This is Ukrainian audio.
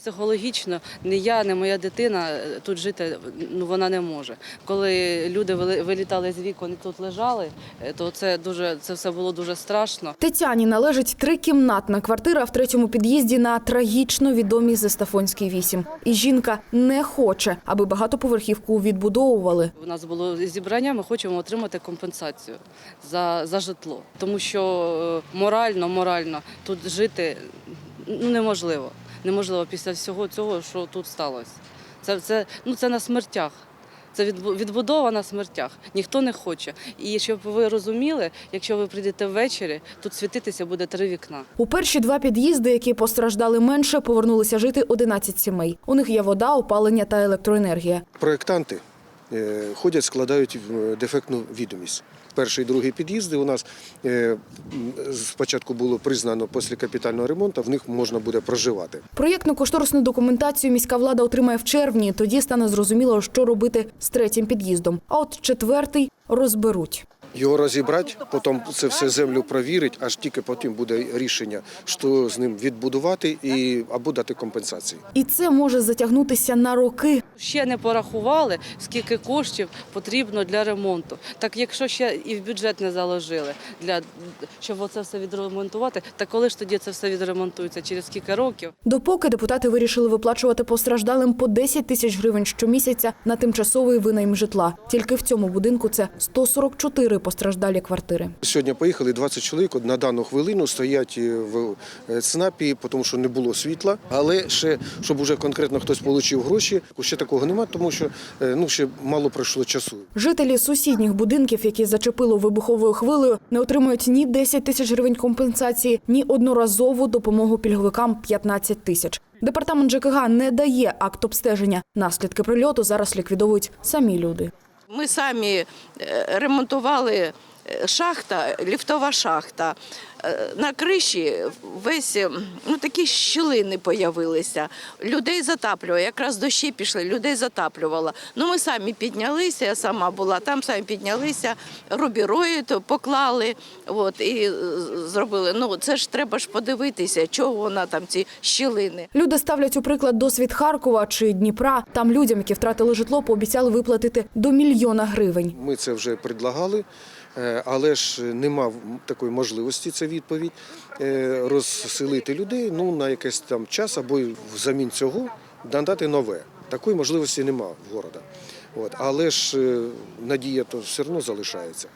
Психологічно не я, не моя дитина е, тут жити ну, вона не може. Коли люди вилітали з вікон і тут лежали, е, то це дуже це все було дуже страшно. Тетяні належить трикімнатна квартира в третьому під'їзді на трагічно відомій Зестафонській 8. І жінка не хоче, аби багатоповерхівку відбудовували. У нас було зібрання, ми хочемо отримати компенсацію за, за житло, тому що е, морально, морально тут жити ну, неможливо. Неможливо після всього цього, що тут сталося. Це, це, ну, це на смертях. Це відбу- відбудова на смертях. Ніхто не хоче. І щоб ви розуміли, якщо ви прийдете ввечері, тут світитися буде три вікна. У перші два під'їзди, які постраждали менше, повернулися жити 11 сімей. У них є вода, опалення та електроенергія. Проєктанти е, ходять, складають е, дефектну відомість. Перший і другий під'їзди у нас е, спочатку було признано після капітального ремонту, в них можна буде проживати. Проєктну кошторисну документацію міська влада отримає в червні. Тоді стане зрозуміло, що робити з третім під'їздом. А от четвертий розберуть. Його розібрати, потім це все землю провірить, аж тільки потім буде рішення, що з ним відбудувати і або дати компенсації. І це може затягнутися на роки. Ще не порахували, скільки коштів потрібно для ремонту. Так якщо ще і в бюджет не заложили, для, щоб оце все відремонтувати, так коли ж тоді це все відремонтується? Через скільки років? Допоки депутати вирішили виплачувати постраждалим по 10 тисяч гривень щомісяця на тимчасовий винайм житла. Тільки в цьому будинку це 144 постраждалі квартири. Сьогодні поїхали 20 чоловік на дану хвилину стоять е, в е, ЦНАПі, тому що не було світла. Але ще щоб уже конкретно хтось отримав гроші, ще такого немає, тому що е, ну ще мало пройшло часу. Жителі сусідніх будинків, які зачепило вибуховою хвилею, не отримують ні 10 тисяч гривень компенсації, ні одноразову допомогу пільговикам 15 тисяч. Департамент ЖКГ не дає акт обстеження. Наслідки прильоту зараз ліквідовують самі люди. Ми самі е, ремонтували шахта, ліфтова шахта. Е, На криші весь е, ну, такі щілини появилися. Людей затаплювало. Якраз дощі пішли, людей затаплювало. Ну, ми самі піднялися, я сама була там, самі піднялися, рубіроїд поклали от, і е, зробили. Ну, це ж треба ж подивитися, чого вона там, ці щілини. Люди ставлять у приклад досвід Харкова чи Дніпра. Там людям, які втратили житло, пообіцяли виплатити до мільйона гривень. Ми це вже предлагали, але ж нема такої можливості, це відповідь, е, розселити людей ну, на якийсь там час або взамін цього надати нове. Такої можливості нема в города. От. Але ж е, надія то все одно залишається.